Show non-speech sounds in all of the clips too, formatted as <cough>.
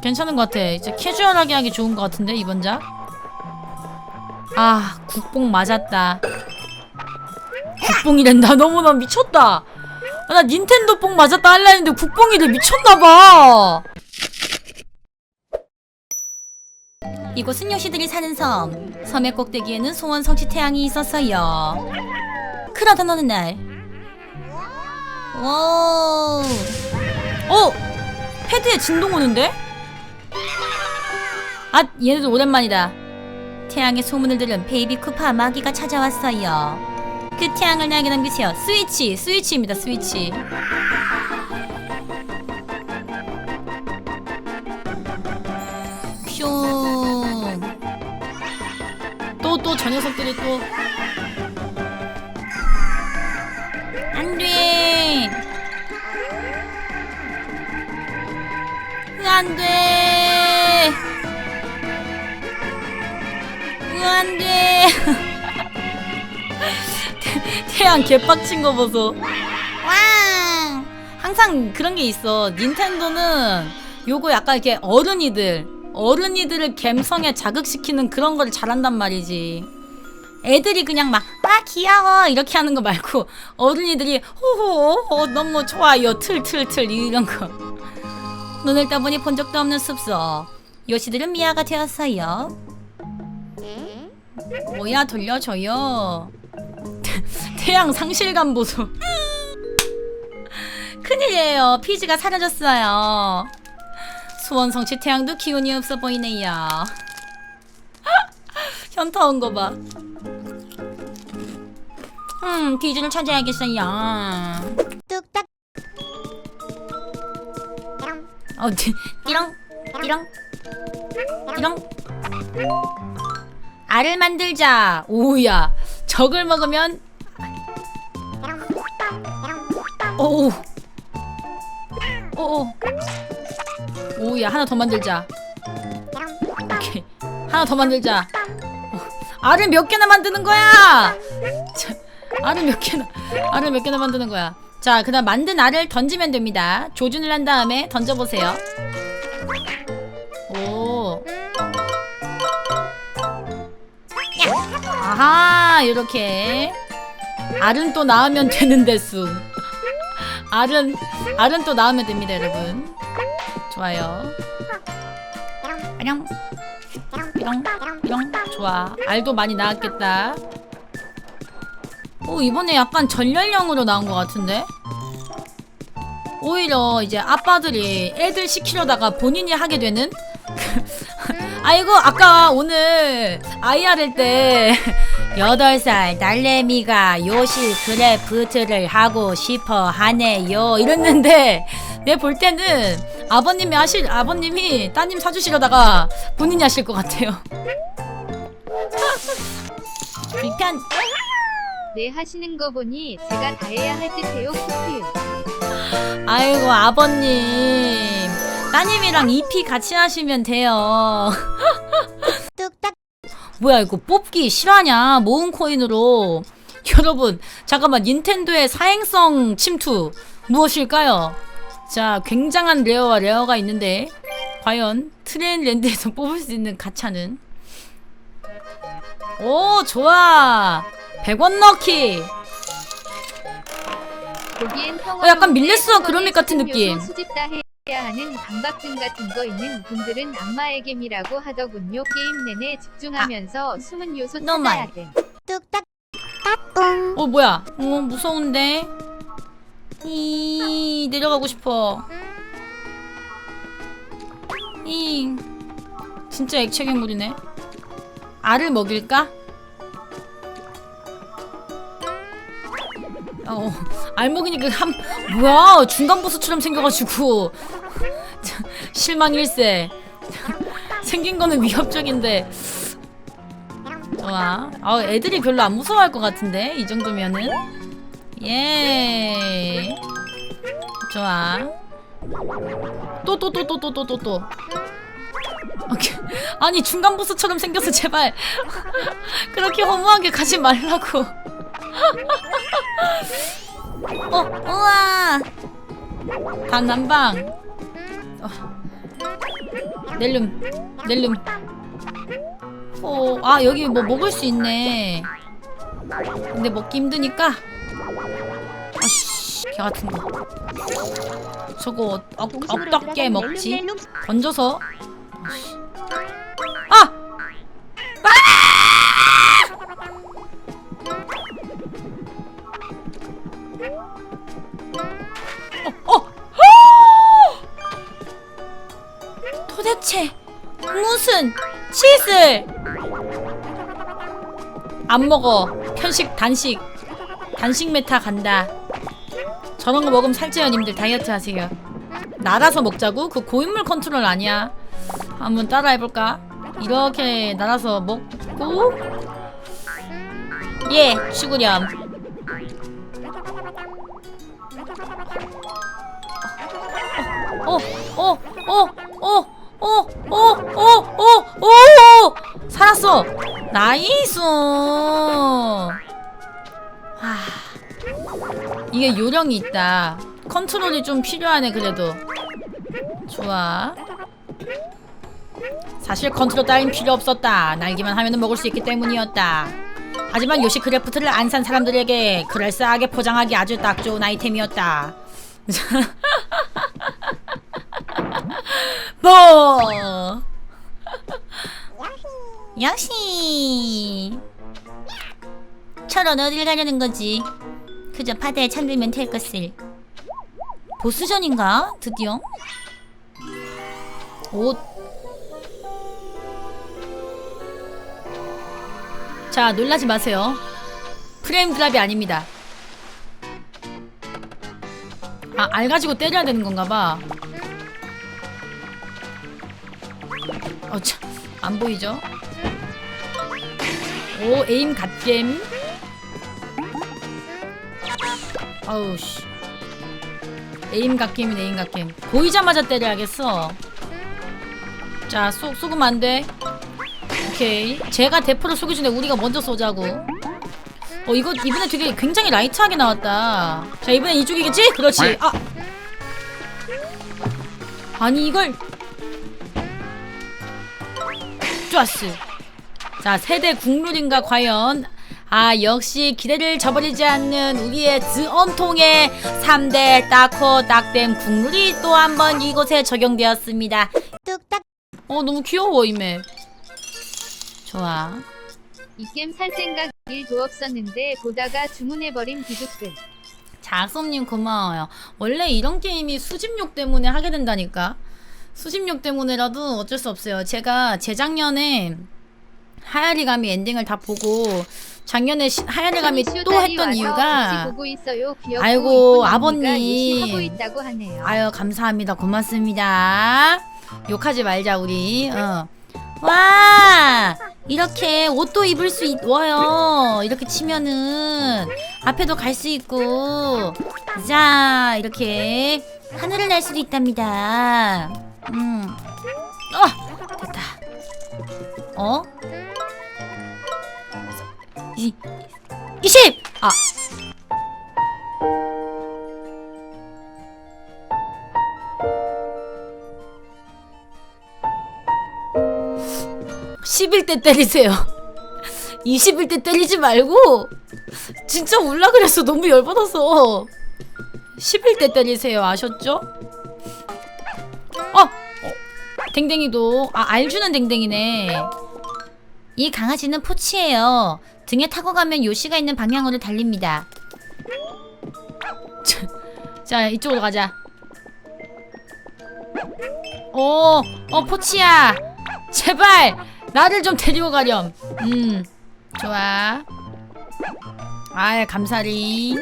괜찮은 것 같아. 이제 캐주얼하게 하기 좋은 것 같은데 이번 작. 아 국뽕 맞았다. 국뽕이란다. <laughs> 너무 나 미쳤다. 아, 나 닌텐도 뽕 맞았다 할라 했는데 국뽕이래 미쳤나봐. 이곳은 요시들이 사는 섬. 섬의 꼭대기에는 소원 성취 태양이 있었어요. 그러던 어느 날. 오. 어! 패드에 진동 오는데? 아, 얘네도 오랜만이다. 태양의 소문을 들은 베이비 쿠파 마귀가 찾아왔어요. 그 태양을 나에게 남기세요. 스위치, 스위치입니다, 스위치. 슝. 또, 또, 저 녀석들이 또. 안 돼! 안 돼! 태양 개빡친 거 보소. 와! 항상 그런 게 있어. 닌텐도는 요거 약간 이렇게 어른이들, 어른이들을 감성에 자극시키는 그런 걸 잘한단 말이지. 애들이 그냥 막, 아, 귀여워. 이렇게 하는 거 말고, 어른이들이, 호호, 어, 너무 좋아요. 틀, 틀, 틀, 이런 거. 눈을 떠보니 본 적도 없는 숲속. 요시들은 미아가 되었어요. 뭐야, 돌려줘요. 태양 상실감 보소. 큰일이에요. 피지가 사라졌어요. 수원 성취 태양도 기운이 없어 보이네요. <laughs> 현타 온 거 봐. 음, 피지를 찾아야겠어요. 뚝딱 어, 띠- 띠렁, 띠렁, 띠렁. 알을 만들자. 오야, 적을 먹으면 오, 오, 오야 하나 더 만들자. 오케이, 하나 더 만들자. 어, 알을 몇 개나 만드는 거야? 자, 알을 몇 개나, 알을 몇 개나 만드는 거야? 자, 그다음 만든 알을 던지면 됩니다. 조준을 한 다음에 던져보세요. 오. 아하, 이렇게. 알은 또 나오면 되는 데 수. 알은 알은 또 나오면 됩니다, 여러분. 좋아요. 안녕. 삐렁 삐렁 좋아. 알도 많이 나왔겠다. 오 이번에 약간 전열형으로 나온 것 같은데. 오히려 이제 아빠들이 애들 시키려다가 본인이 하게 되는. <laughs> 아이고 아까 오늘 아이 아를 때 8살 딸내미가 요시 그래프트를 하고 싶어 하네요. 이랬는데 내 볼 때는 아버님이 하실 아버님이 따님 사주시려다가 본인이 하실 것 같아요. <laughs> 불편. 네 하시는 거 보니 제가 다 해야 할 듯해요 쿠키 아이고 아버님. 따님이랑 EP 같이 하시면 돼요 <laughs> 뭐야 이거 뽑기 실화냐? 모은 코인으로. <laughs> 여러분 잠깐만 닌텐도의 사행성 침투 무엇일까요? 자 굉장한 레어와 레어가 있는데 과연 트레인랜드에서 <laughs> 뽑을 수 있는 가차는? 오 좋아! 100원 넣기! 어, 약간 밀레스와 그로믹 같은 느낌. 해야 하는 강박증 같은 거 있는 분들은 악마의 개미라고 하더군요. 게임 내내 집중하면서 숨은 요소 찾아야 많이. 돼. 뚝딱. 따뚱 어 뭐야? 어 무서운데? 이 내려가고 싶어. 이 진짜 액체 괴물이네. 알을 먹일까? 어, 알 먹이니까 한 뭐야 중간 보스처럼 생겨가지고. 참, 실망 일세. 생긴 거는 위협적인데. 좋아. 아 애들이 별로 안 무서워할 것 같은데 이 정도면은. 예. 좋아. 또 또 또 또 또 또 또또. 아니 중간 보스처럼 생겨서 제발. 그렇게 허무하게 가지 말라고 어 우와 단 난방 어. 넬름 넬름 어, 아 여기 뭐 먹을 수 있네 근데 먹기 힘드니까 아씨 개 같은 거 저거 어, 어떻게 먹지 던져서 아씨. 안 먹어 편식 단식 단식 메타 간다 저런 거 먹으면 살찌요 님들 다이어트 하세요 날아서 먹자고? 그 고인물 컨트롤 아니야 한번 따라해볼까? 이렇게 날아서 먹고 예! 죽으렴 어! 어! 어! 어! 어! 어! 살았어. 나이스. 아, 이게 요령이 있다. 컨트롤이 좀 필요하네 그래도. 좋아. 사실 컨트롤 따윈 필요 없었다. 날기만 하면 먹을 수 있기 때문이었다. 하지만 요시 크래프트를 안 산 사람들에게 그럴싸하게 포장하기 아주 딱 좋은 아이템이었다. <laughs> 뭐? 역시 철원 어딜 가려는 거지? 그저 바다에 잠들면 될 것을. 보스전인가? 드디어? 옷. 자, 놀라지 마세요. 프레임 드랍이 아닙니다. 아, 알 가지고 때려야 되는 건가 봐. 어, 참, 안 보이죠? 오, 에임 갓겜. 아우, 씨. 에임 갓겜이네, 에임 갓겜. 보이자마자 때려야겠어. 자, 쏘, 쏘면 안 돼. 오케이. 제가 대포를 쏘기 전에 우리가 먼저 쏘자고. 어, 이거, 이번에 되게 굉장히 라이트하게 나왔다. 자, 이번엔 이쪽이겠지? 그렇지. 아! 아니, 이걸. 좋았어. 자, 세대 국룰인가 과연? 아, 역시 기대를 저버리지 않는 우리의 드엄통의 3대 딱코 딱댐 국룰이 또 한 번 이곳에 적용되었습니다. 뚝딱 어, 너무 귀여워, 이 맵. 좋아. 이 게임 살 생각 1도 없었는데 보다가 주문해버린 비두끝. 작솜님 고마워요. 원래 이런 게임이 수집욕 때문에 하게 된다니까. 수집욕 때문에라도 어쩔 수 없어요. 제가 재작년에 하야리 가미 엔딩을 다 보고 작년에 시- 하야리 가미 또 했던 이유가 아이고, 아버님. 아유 감사합니다. 고맙습니다. 욕하지 말자 우리. 어. 와 이렇게 옷도 입을 수 있어요. 이렇게 치면은 앞에도 갈 수 있고. 자 이렇게 하늘을 날 수도 있답니다. 음. 어 됐다. 어? 이, 20! 아 11대 때리세요. <laughs> 21대 때리지 말고 진짜 울라 그랬어. 너무 열받아서. 11대 때리세요. 아셨죠? 어! 어. 댕댕이도 아 알주는 댕댕이네. 이 강아지는 포치예요. 등에 타고 가면 요시가 있는 방향으로 달립니다. <laughs> 자, 이쪽으로 가자. 오, 어, 포치야. 제발, 나를 좀 데리고 가렴. 음, 좋아. 아이, 감사리.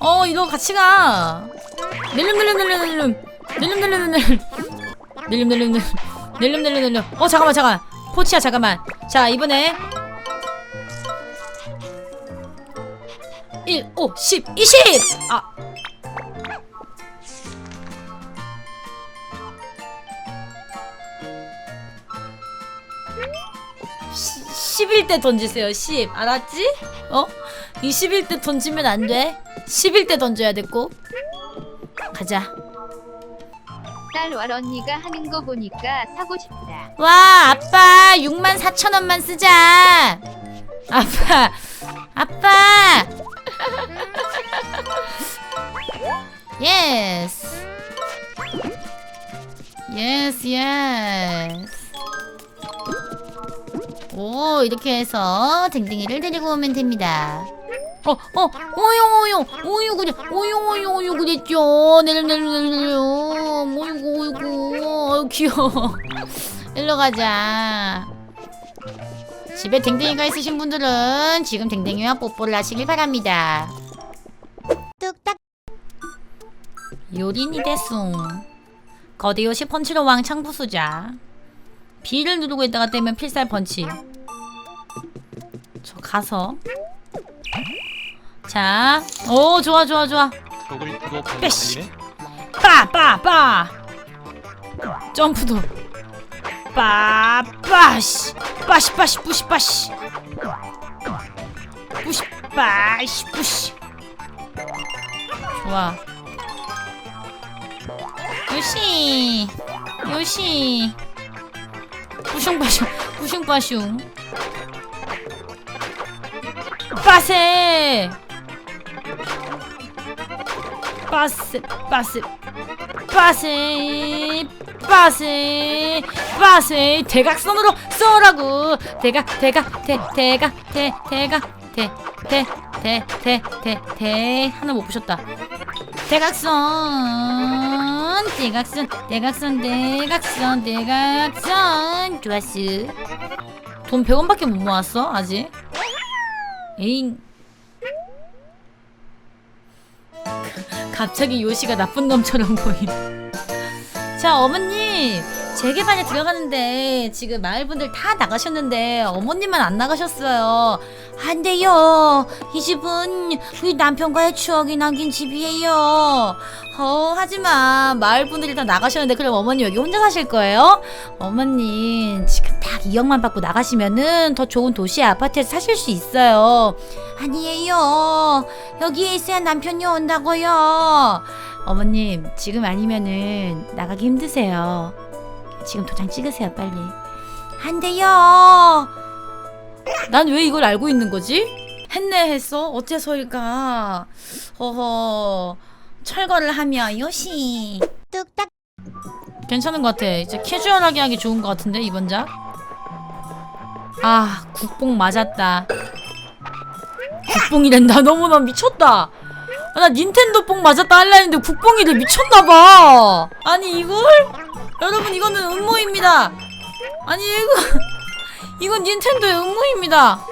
어, 이거 같이 가. 늘름늘름늘름늘름. 늘름늘름늘름. 늘름늘름늘름. 늘름늘름늘름. 어, 잠깐만, 잠깐만. 포치야, 잠깐만. 자, 이번에 1, 5, 10, 20! 아. 시, 11대 던지세요 10 알았지? 어? 21대 던지면 안 돼 11대 던져야 돼꼭 가자 딸왈 언니가 하는 거 보니까 사고 싶다. 와 아빠 6만 4천 원만 쓰자 아빠 아빠 예스 예스 예스 오 이렇게 해서 댕댕이를 데리고 오면 됩니다 어, 어, 오용, 오용, 오용, 그래, 오용, 오용, 오용, 그랬죠. 내려, 내려, 내려. 어이구, 어이구, 아유, 귀여워. <laughs> 일로 가자. 집에 댕댕이가 있으신 분들은 지금 댕댕이와 뽀뽀를 하시길 바랍니다. 뚝딱 요린이 대숭. 거대 요시 펀치로 왕창 부수자. B를 누르고 있다가 떼면 필살 펀치. 저 가서. 자, 오 좋아 좋아 좋아. 저걸 빼씨. 빠빠빠 점프도 빠빠시 빠시 빠시 뿌시 빠시 뿌시 좋아. 요시. 요시. 뿌슝빠슝 뿌슝빠슝. 빠세. 빠세 빠세. 빠세 빠세 빠세 대각선으로 쏘라고. 대각 대각 대 대각 대 대각 대 대 대 대 대 대. 하나 못 부셨다. 대각선 대각선 대각선 대각선 대각선. 좋았어. 돈 100원밖에 못 모았어 아직? 에잉. 갑자기 요시가 나쁜 놈처럼 보임. 자, 어머님. 재개발에 들어가는데 지금 마을분들 다 나가셨는데 어머님만 안 나가셨어요. 안 돼요. 이 집은 우리 남편과의 추억이 남긴 집이에요. 어, 하지만 마을분들이 다 나가셨는데 그럼 어머님 여기 혼자 사실 거예요? 어머님 지금 딱 2억만 받고 나가시면은 더 좋은 도시 아파트에서 사실 수 있어요. 아니에요. 여기에 있어야 남편이 온다고요. 어머님, 지금 아니면은 나가기 힘드세요. 지금 도장 찍으세요, 빨리. 안 돼요. 난 왜 이걸 알고 있는 거지? 했네 했어? 어째서일까? 허허. 철거를 하며 요시. 뚝딱 괜찮은 것 같아. 이제 캐주얼하게 하기 좋은 것 같은데 이번 작. 아 국뽕 맞았다. 국뽕이란다. 너무 나 미쳤다. 아, 나 닌텐도 뽕 맞았다 할라 했는데 국뽕이래 미쳤나봐. 아니 이걸? 여러분 이거는 음모입니다. 아니 이거 <laughs> 이건 닌텐도의 음모입니다.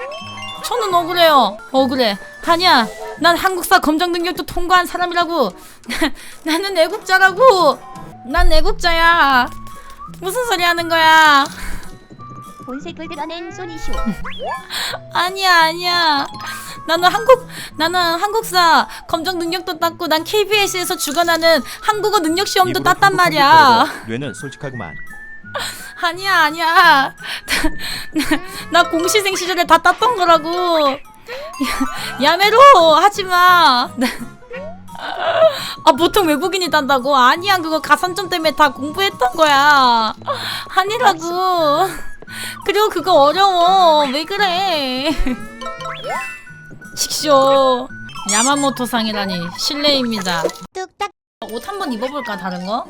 저는 억울해요. 억울해. 아니야. 난 한국사 검정 능력도 통과한 사람이라고. <laughs> 나는 애국자라고. 난 애국자야. 무슨 소리 하는 거야? 본색을 드러낸 소니쇼 아니야, 아니야. 나는 한국, 나는 한국사 검정 능력도 땄고, 난 KBS에서 주관하는 한국어 능력 시험도 땄단 한국 말이야. 뇌는 솔직하구만. <laughs> 아니야, 아니야. <laughs> 나, 공시생 시절에 다 땄던 거라고. 야, <laughs> 야매로 하지 마. 나- 아, 보통 외국인이 딴다고? 아니야, 그거 가산점 때문에 다 공부했던 거야. 아니라고. 그리고 그거 어려워. 왜 그래? <laughs> 식쇼. 야마모토상이라니 실례입니다. 뚝딱 옷 한번 입어볼까 다른 거?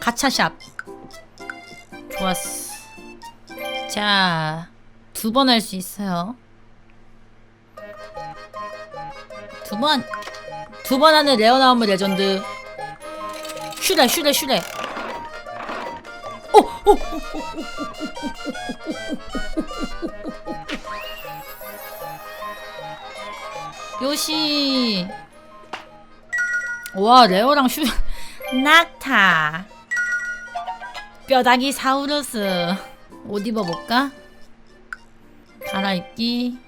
가차샵 좋았어 자 두 번 할 수 있어요 두 번 두번 하는 레어 나오면 레전드 슈레 슈레 슈레 요시 와 레어랑 슈 낙타 뼈다귀 사우루스 옷 입어볼까? 갈아입기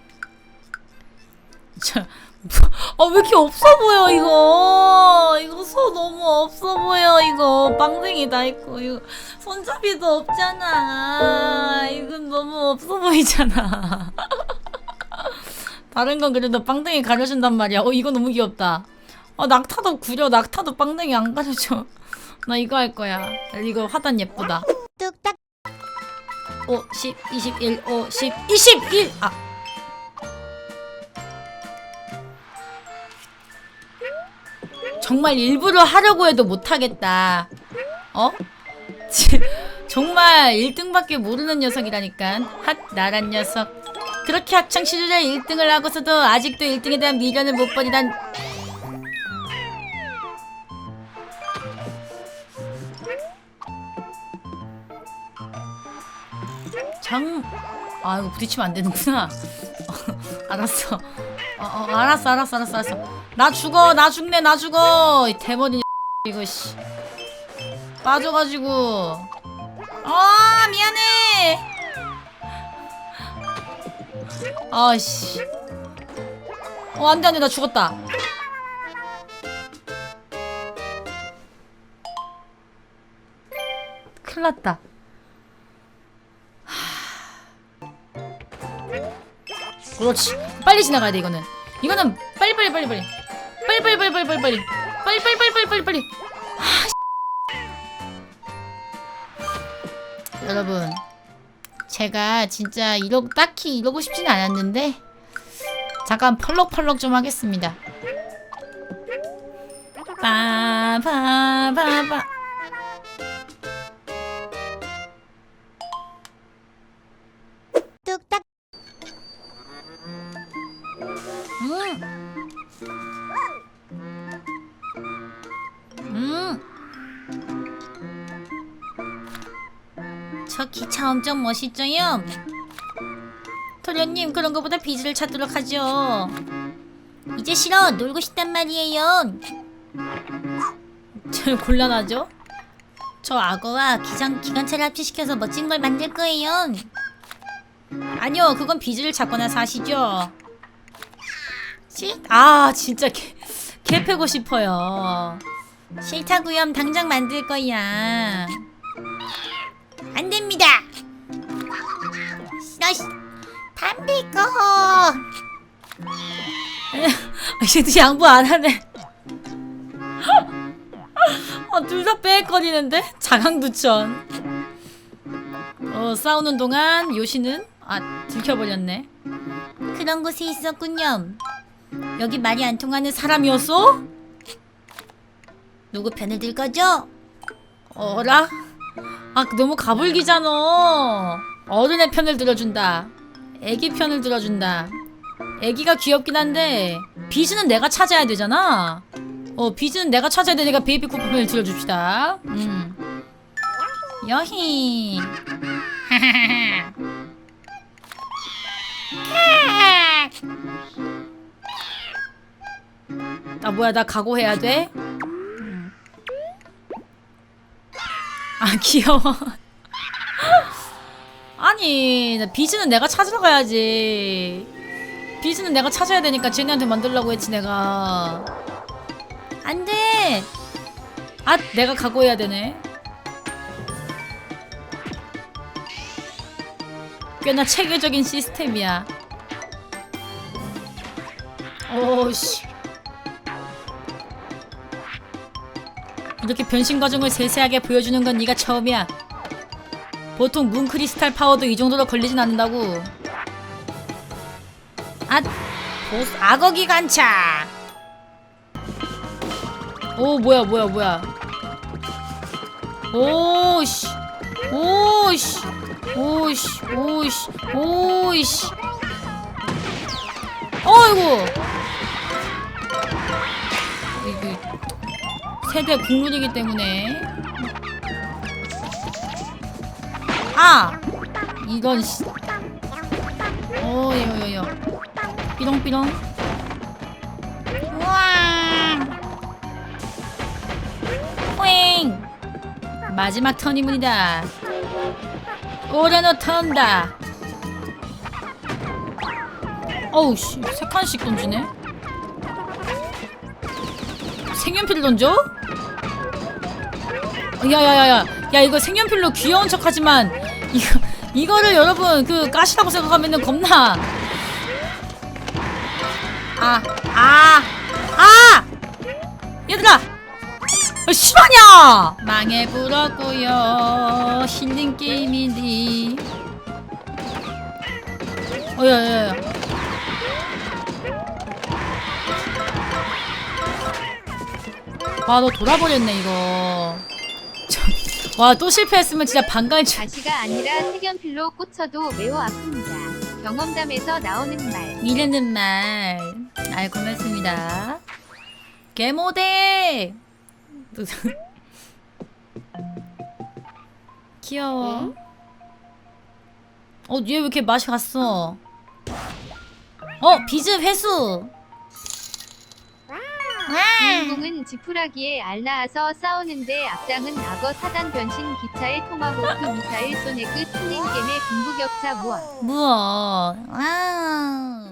저 아왜 이렇게 없어 보여 이거? 이거 소 너무 없어 보여 이거. 빵댕이 다 있고 이거. 손잡이도 없잖아. 이건 너무 없어 보이잖아. <laughs> 다른 건 그래도 빵댕이 가려준단 말이야. 어 이거 너무 귀엽다. 아 낙타도 구려. 낙타도 빵댕이 안 가려줘. <laughs> 나 이거 할 거야. 이거 화단 예쁘다. 뚝딱. 5, 10, 21, 5, 10, 21! 아! 정말 일부러 하려고 해도 못하겠다. 어? 지- 정말 1등밖에 모르는 녀석이라니까. 핫, 나란 녀석. 그렇게 학창시절에 1등을 하고서도 아직도 1등에 대한 미련을 못 버리단. 장... 아 이거 부딪히면 안 되는구나 <laughs> 알았어 어, 어, 알았어 알았어 알았어 알았어. 나 죽어 나 죽네 나 죽어. 이 대머리 <laughs> 이거 씨. 빠져가지고. 아 미안해. 아씨. 어 안돼 안돼 나 죽었다. 큰일났다. 그렇지 빨리 지나가야 돼 이거는. 이거는 빨리 빨리 빨리 빨리. 빨리 빨리 빨리 빨리 빨리. 빨리 빨리 빨리 빨리 빨리 빨리. 빨리 아, 씨. 여러분 제가 진짜 이러 딱히 이러고 싶진 않았는데 잠깐 펄럭펄럭 좀 하겠습니다. 빠바바바 차 엄청 멋있죠요? 도련님 그런 거보다 비즈를 찾도록 하죠. 이제 싫어 놀고 싶단 말이에요. 저 곤란하죠? 저 악어와 기장 기관차를 합체시켜서 멋진 걸 만들 거예요. 아니요, 그건 비즈를 찾거나 사시죠. 씨? 아 진짜 개, 개 패고 싶어요 싫다구요 당장 만들 거야 꺼. 얘도 <laughs> 양보 안 하네. <laughs> 아, 둘 다 빼거리는데? 자강두천. 어 싸우는 동안 요시는? 아 들켜버렸네. 그런 곳에 있었군요. 여기 말이 안 통하는 사람이었어? 누구 편을 들 거죠? 어라? 아 너무 가불기잖아. 어른의 편을 들어준다 애기 편을 들어준다. 애기가 귀엽긴 한데 비즈는 내가 찾아야 되잖아. 어 비즈는 내가 찾아야 되니까 베이비 쿠퍼 편을 들어줍시다. 음. 여히. <laughs> 아 뭐야 나 각오해야 돼? 아 귀여워 <laughs> 아니 나 비즈는 내가 찾으러 가야지. 비즈는 내가 찾아야 되니까 쟤네한테 만들려고 했지 내가. 안돼! 아 내가 각오해야 되네. 꽤나 체계적인 시스템이야. 오씨. 이렇게 변신 과정을 세세하게 보여주는 건 네가 처음이야. 보통 문 크리스탈 파워도 이 정도로 걸리진 않는다고. 아, 보스 악어 기 관차. 오 뭐야 뭐야 뭐야. 오씨, 오씨, 오씨, 오씨, 오씨. 어이구. 이거 세대 국룰이기 때문에 아! 이런 씨. 오 요 요 요 삐롱삐롱 우와! 호잉 마지막 턴이문이다. 오레노 턴다. 어우 씨 세 칸씩 던지네? 색연필을 던져? 야야야야. 야 이거 색연필로 귀여운 척하지만 이거 이거를 여러분 그 가시라고 생각하면은 겁나. 아 아, 아! 얘들아! 아, 실화냐? 망해보라고요. 힐링 게임이니. 어야야야. 와너 돌아버렸네 이거 와 또 실패했으면 진짜 반갈치 가시가 아니라 색연필로 꽂혀도 매우 아픕니다. 경험담에서 나오는 말. 이르는 말. 아, 고맙습니다. 개모대! <laughs> 귀여워. 어, 얘 왜 이렇게 맛이 갔어? 어, 비즈 회수! 주인공은 지푸라기에 알 낳아서 싸우는데 앞장은 악어 사단 변신 기차의 토마호크 미사일 소네크 튜닝겜의 빈부격차 무엇. 무엇? 아.